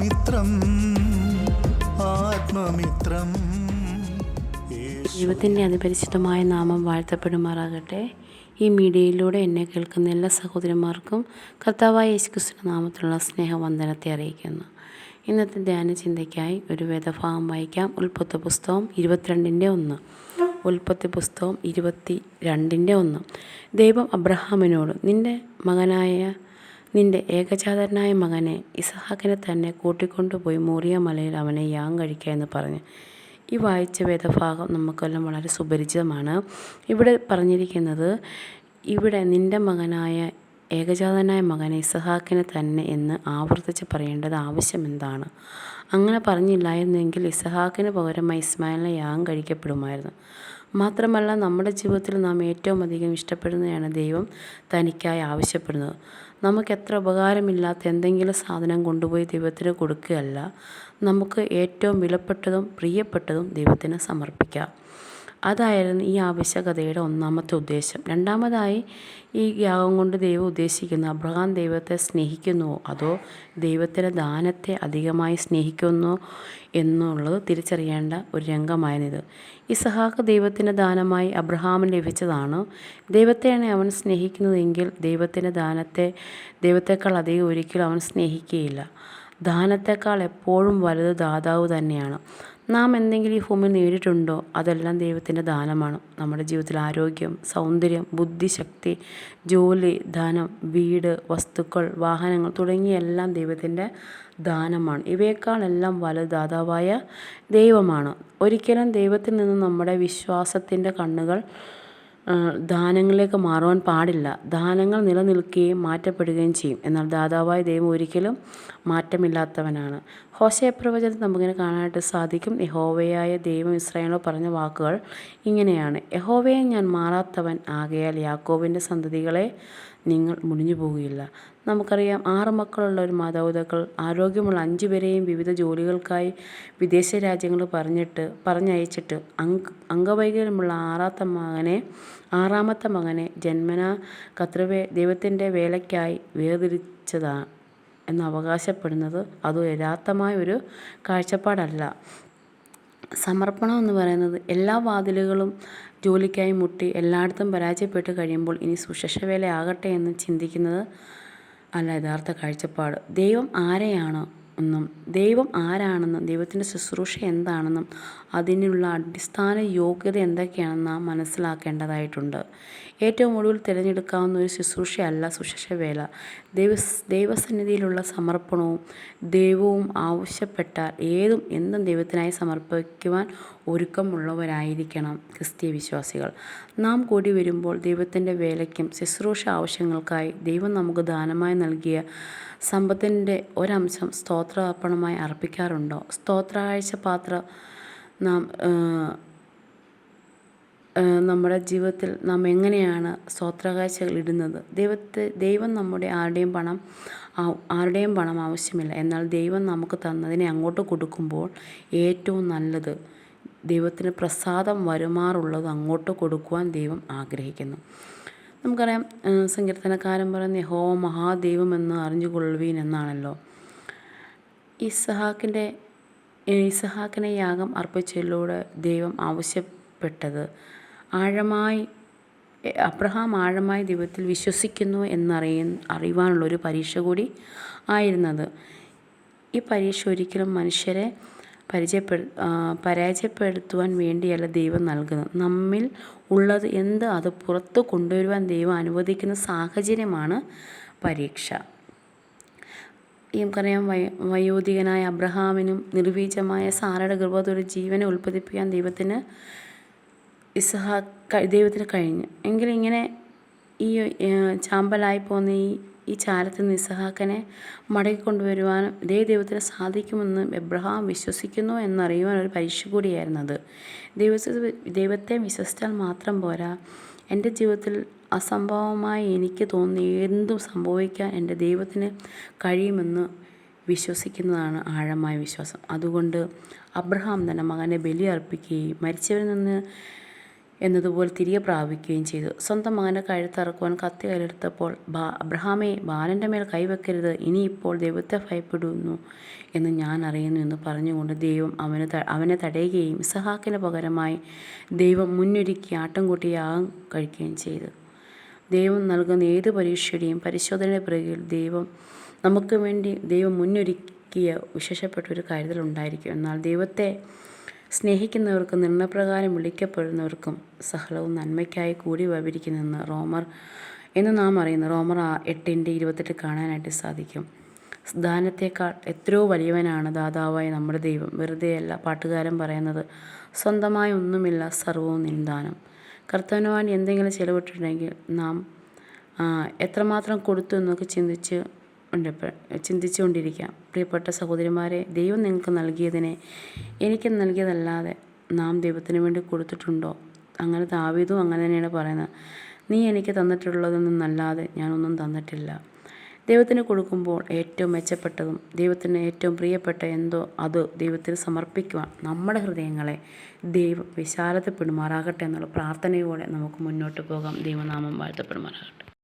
ആത്മമിത്രം ആത്മമിത്രം. ദൈവത്തിന്റെ അതിപരിചിതമായ നാമം വാഴ്ത്തപ്പെടുമാറാകട്ടെ. ഈ മീഡിയയിലൂടെ എന്നെ കേൾക്കുന്ന എല്ലാ സഹോദരന്മാർക്കും കർത്താവായ യേശുക്രിസ്തുവിന്റെ നാമത്തിലുള്ള സ്നേഹവന്ദനത്തെ അറിയിക്കുന്നു. ഇന്നത്തെ ധ്യാന ചിന്തയ്ക്കായി ഒരു വേദഭാഗം വായിക്കാം. ഉൽപ്പത്തി പുസ്തകം ഇരുപത്തിരണ്ടിന്റെ ഒന്ന്. ഉൽപ്പത്തി പുസ്തകം ഇരുപത്തി രണ്ടിന്റെ ഒന്ന്. ദൈവം അബ്രഹാമിനോട് നിന്റെ മകനായ നിന്റെ ഏകജാതനായ മകനെ ഇസഹാക്കിനെ തന്നെ കൂട്ടിക്കൊണ്ടുപോയി മൂറിയ മലയിൽ അവനെ യാം കഴിക്കുക എന്ന് പറഞ്ഞു. ഈ വായിച്ച വേദഭാഗം നമുക്കെല്ലാം വളരെ സുപരിചിതമാണ്. ഇവിടെ പറഞ്ഞിരിക്കുന്നത് ഇവിടെ നിന്റെ മകനായ ഏകജാതനായ മകനെ ഇസഹാക്കിനെ തന്നെ എന്ന് ആവർത്തിച്ച് പറയേണ്ടത് ആവശ്യം എന്താണ്? അങ്ങനെ പറഞ്ഞില്ലായിരുന്നെങ്കിൽ ഇസഹാക്കിന് പകരമായി ഇസ്മായിലിനെ യാഗം കഴിക്കപ്പെടുമായിരുന്നു. മാത്രമല്ല നമ്മുടെ ജീവിതത്തിൽ നാം ഏറ്റവും അധികം ഇഷ്ടപ്പെടുന്നതാണ് ദൈവം തനിക്കായി ആവശ്യപ്പെടുന്നത്. നമുക്ക് എത്ര ഉപകാരമില്ലാത്ത എന്തെങ്കിലും സാധനം കൊണ്ടുപോയി ദൈവത്തിന് കൊടുക്കുകയല്ല നമുക്ക് ഏറ്റവും വിലപ്പെട്ടതും പ്രിയപ്പെട്ടതും ദൈവത്തിന് സമർപ്പിക്കാം. അതായിരുന്നു ഈ ആവശ്യകതയുടെ ഒന്നാമത്തെ ഉദ്ദേശം. രണ്ടാമതായി ഈ യാഗം കൊണ്ട് ദൈവം ഉദ്ദേശിക്കുന്നു അബ്രഹാം ദൈവത്തെ സ്നേഹിക്കുന്നുവോ അതോ ദൈവത്തിന്റെ ദാനത്തെ അധികമായി സ്നേഹിക്കുന്നു എന്നുള്ളത് തിരിച്ചറിയേണ്ട ഒരു രംഗമായിരുന്നിത്. ഇസഹാക്ക് ദൈവത്തിന്റെ ദാനമായി അബ്രഹാമിന് ലഭിച്ചതാണ്. ദൈവത്തെയാണ് അവൻ സ്നേഹിക്കുന്നതെങ്കിൽ ദൈവത്തിന്റെ ദാനത്തെ ദൈവത്തെക്കാൾ അധികം ഒരിക്കലും അവൻ സ്നേഹിക്കുകയില്ല. ദാനത്തെക്കാൾ എപ്പോഴും വലുത് ദാതാവ് തന്നെയാണ്. നാം എന്തെങ്കിലും ഈ ഭൂമിയിൽ നേടിയിട്ടുണ്ടോ? അതെല്ലാം ദൈവത്തിന്റെ ദാനമാണ്. നമ്മുടെ ജീവിതത്തിൽ ആരോഗ്യം സൗന്ദര്യം ബുദ്ധിശക്തി ജോലി ധനം വീട് വസ്തുക്കൾ വാഹനങ്ങൾ തുടങ്ങിയ എല്ലാം ദൈവത്തിന്റെ ദാനമാണ്. ഇവയേക്കാളെല്ലാം വലുതാതാവായ ദൈവമാണ്. ഒരിക്കലും ദൈവത്തിൽ നിന്ന് നമ്മുടെ വിശ്വാസത്തിന്റെ കണ്ണുകൾ ദാനങ്ങളിലേക്ക് മാറുവാൻ പാടില്ല. ദാനങ്ങൾ നിലനിൽക്കുകയും മാറ്റപ്പെടുകയും ചെയ്യും. എന്നാൽ ദാതാവായ ദൈവം ഒരിക്കലും മാറ്റമില്ലാത്തവനാണ്. ഹോശയ പ്രവചനത്തിൽ നമുക്കിങ്ങനെ കാണാനായിട്ട് സാധിക്കും. യഹോവയായ ദൈവം ഇസ്രായേലോ പറഞ്ഞ വാക്കുകൾ ഇങ്ങനെയാണ്. യഹോവയെ ഞാൻ മാറാത്തവൻ ആകയാൽ യാക്കോബിന്റെ സന്തതികളെ നിങ്ങൾ മുടിഞ്ഞു പോകുകയില്ല നമുക്കറിയാം ആറ് മക്കളുള്ള ഒരു മാതാപിതാക്കൾ ആരോഗ്യമുള്ള അഞ്ചു പേരെയും വിവിധ ജോലികൾക്കായി വിദേശ രാജ്യങ്ങൾ പറഞ്ഞിട്ട് പറഞ്ഞയച്ചിട്ട് അംഗ അംഗവൈകല്യമുള്ള ആറാത്ത മകനെ ആറാമത്തെ മകനെ ജന്മന കത്രവേ ദൈവത്തിന്റെ വേലയ്ക്കായി വേർതിരിച്ചതാണ് എന്ന് അവകാശപ്പെടുന്നത് അത് യഥാർത്ഥമായ ഒരു കാഴ്ചപ്പാടല്ല. സമർപ്പണം എന്ന് പറയുന്നത് എല്ലാ വാതിലുകളും ജോലിക്കായി മുട്ടി എല്ലായിടത്തും പരാജയപ്പെട്ട് കഴിയുമ്പോൾ ഇനി സുശേഷവേല ആകട്ടെ എന്ന് ചിന്തിക്കുന്നത് അല്ല യഥാർത്ഥ കാഴ്ചപ്പാട്. ദൈവം ആരെയാണ് എന്നും ദൈവം ആരാണെന്നും ദൈവത്തിന്റെ ശുശ്രൂഷ എന്താണെന്നും അതിനുള്ള അടിസ്ഥാന യോഗ്യത എന്തൊക്കെയാണെന്ന് നാം മനസ്സിലാക്കേണ്ടതായിട്ടുണ്ട്. ഏറ്റവും ഒടുവിൽ തിരഞ്ഞെടുക്കാവുന്ന ഒരു ശുശ്രൂഷയല്ല സുശേഷ വേല ദൈവ ദൈവസന്നിധിയിലുള്ള സമർപ്പണവും ദൈവവും ആവശ്യപ്പെട്ടാൽ ഏതും എന്തും ദൈവത്തിനായി സമർപ്പിക്കുവാൻ ഒരുക്കമുള്ളവരായിരിക്കണം ക്രിസ്തീയ വിശ്വാസികൾ. നാം കൂടി വരുമ്പോൾ ദൈവത്തിന്റെ വേലയ്ക്കും ശുശ്രൂഷ ആവശ്യങ്ങൾക്കായി ദൈവം നമുക്ക് ദാനമായി നൽകിയ സമ്പത്തിന്റെ ഒരംശം സ്തോത്രാർപ്പണമായി അർപ്പിക്കാറുണ്ടോ? സ്തോത്രാഴ്ച പാത്ര നാം നമ്മുടെ ജീവിതത്തിൽ നാം എങ്ങനെയാണ് സ്തോത്രകാഴ്ചകൾ ഇടുന്നത്? ദൈവത്തെ ദൈവം നമ്മുടെ ആരുടെയും പണം ആരുടെയും പണം ആവശ്യമില്ല. എന്നാൽ ദൈവം നമുക്ക് തന്നതിനെ അങ്ങോട്ട് കൊടുക്കുമ്പോൾ ഏറ്റവും നല്ലത് ദൈവത്തിന് പ്രസാദം വരുമാറുള്ളത് അങ്ങോട്ട് കൊടുക്കുവാൻ ദൈവം ആഗ്രഹിക്കുന്നു. നമുക്കറിയാം സങ്കീർത്തനക്കാരൻ പറയുന്ന യഹോ മഹാദൈവം എന്ന് അറിഞ്ഞുകൊള്ളുവീൻ എന്നാണല്ലോ. ഇസഹാക്കിന്റെ ഇസഹാക്കിനെ യാഗം അർപ്പിച്ചതിലൂടെ ദൈവം ആവശ്യപ്പെട്ടത് ആഴമായി അബ്രഹാം ആഴമായി ദൈവത്തിൽ വിശ്വസിക്കുന്നു എന്നറിയ അറിയുവാനുള്ളൊരു പരീക്ഷ കൂടി ആയിരുന്നത്. ഈ പരീക്ഷ ഒരിക്കലും മനുഷ്യരെ പരിചയപ്പെടു ആ, പരാജയപ്പെടുത്തുവാൻ വേണ്ടിയല്ല ദൈവം നൽകുന്നത്. നമ്മിൽ ഉള്ളത് എന്ത് അത് പുറത്ത് കൊണ്ടുവരുവാൻ ദൈവം അനുവദിക്കുന്ന സാഹചര്യമാണ് പരീക്ഷ. നമുക്കറിയാം വയ വയോധികനായ അബ്രഹാമിനും നിർവീജമായ സാറയുടെ ഗർഭത്തോടെ ജീവനെ ഉൽപ്പാദിപ്പിക്കാൻ ദൈവത്തിന് ഇസഹാ ദൈവത്തിന് കഴിഞ്ഞു. എങ്കിലും ഇങ്ങനെ ഈ ചാമ്പലായി പോകുന്ന ഈ ഈ ചാരത്തിൽ നിന്ന് ഇസഹാക്കനെ മടക്കി കൊണ്ടുവരുവാനും ഇതേ ദൈവത്തിന് സാധിക്കുമെന്ന് എബ്രഹാം വിശ്വസിക്കുന്നു എന്നറിയുവാൻ ഒരു പരീക്ഷ കൂടിയായിരുന്നു അത്. ദൈവത്തെ ദൈവത്തെ വിശ്വസിച്ചാൽ മാത്രം പോരാ. എന്റെ ജീവിതത്തിൽ അസംഭവമായി എനിക്ക് തോന്നി എന്തും സംഭവിക്കാൻ എന്റെ ദൈവത്തിന് കഴിയുമെന്ന് വിശ്വസിക്കുന്നതാണ് ആഴമായ വിശ്വാസം. അതുകൊണ്ട് അബ്രഹാം തന്നെ മകനെ ബലി അർപ്പിക്കുകയും മരിച്ചവരിൽ നിന്ന് എന്നതുപോലെ തിരികെ പ്രാപിക്കുകയും ചെയ്തു. സ്വന്തം മകനെ കഴുത്തറക്കുവാൻ കത്തി കയ്യിലെടുത്തപ്പോൾ ബാ അബ്രഹാമേ ബാലന്റെ മേൽ കൈവെക്കരുത് ഇനിയിപ്പോൾ ദൈവത്തെ ഭയപ്പെടുന്നു എന്ന് ഞാൻ അറിയുന്നു എന്ന് പറഞ്ഞുകൊണ്ട് ദൈവം അവനെ അവനെ തടയുകയും ഇസഹാക്കിന് പകരമായി ദൈവം മുന്നൊരുക്കി ആട്ടം യാഗം കഴിക്കുകയും ചെയ്തു. ദൈവം നൽകുന്ന ഏത് പരീക്ഷയുടെയും പരിശോധനയുടെ പിറകിൽ ദൈവം നമുക്ക് വേണ്ടി ദൈവം മുന്നൊരുക്കിയ വിശേഷപ്പെട്ട ഒരു കരുതലുണ്ടായിരിക്കും എന്നാൽ ദൈവത്തെ സ്നേഹിക്കുന്നവർക്കും നിർണപ്രകാരം വിളിക്കപ്പെടുന്നവർക്കും സഹലവും നന്മയ്ക്കായി കൂടി വിവരിക്കുന്നെന്ന് റോമർ എന്ന് നാം അറിയുന്നു. റോമർ എട്ടിന്റെ ഇരുപത്തെട്ട് കാണാനായിട്ട് സാധിക്കും. ദാനത്തേക്കാൾ എത്രയോ വലിയവനാണ് ദാതാവായ നമ്മുടെ ദൈവം. വെറുതെയല്ല പാട്ടുകാരൻ പറയുന്നത് സ്വന്തമായി ഒന്നുമില്ല സർവവും നിന്ദാനം കർത്തവനുവാൻ എന്തെങ്കിലും ചിലവിട്ടിട്ടുണ്ടെങ്കിൽ നാം എത്രമാത്രം കൊടുത്തു എന്നൊക്കെ ചിന്തിച്ച് ഉണ്ട് ചിന്തിച്ചുകൊണ്ടിരിക്കാം. പ്രിയപ്പെട്ട സഹോദരിമാരെ ദൈവം നിങ്ങൾക്ക് നൽകിയതിനെ എനിക്ക് നൽകിയതല്ലാതെ നാം ദൈവത്തിന് വേണ്ടി കൊടുത്തിട്ടുണ്ടോ? അങ്ങനെ ദാവീദും അങ്ങനെ തന്നെയാണ് പറയുന്നത്. നീ എനിക്ക് തന്നിട്ടുള്ളതൊന്നല്ലാതെ ഞാനൊന്നും തന്നിട്ടില്ല. ദൈവത്തിന് കൊടുക്കുമ്പോൾ ഏറ്റവും മെച്ചപ്പെട്ടതും ദൈവത്തിന് ഏറ്റവും പ്രിയപ്പെട്ട എന്തോ അത് ദൈവത്തിന് സമർപ്പിക്കുവാൻ നമ്മുടെ ഹൃദയങ്ങളെ ദൈവം വിശാലതപ്പെടുമാറാകട്ടെ എന്നുള്ള പ്രാർത്ഥനയോടെ നമുക്ക് മുന്നോട്ട് പോകാം. ദൈവനാമം വാഴ്ത്തപ്പെടുമാറാകട്ടെ.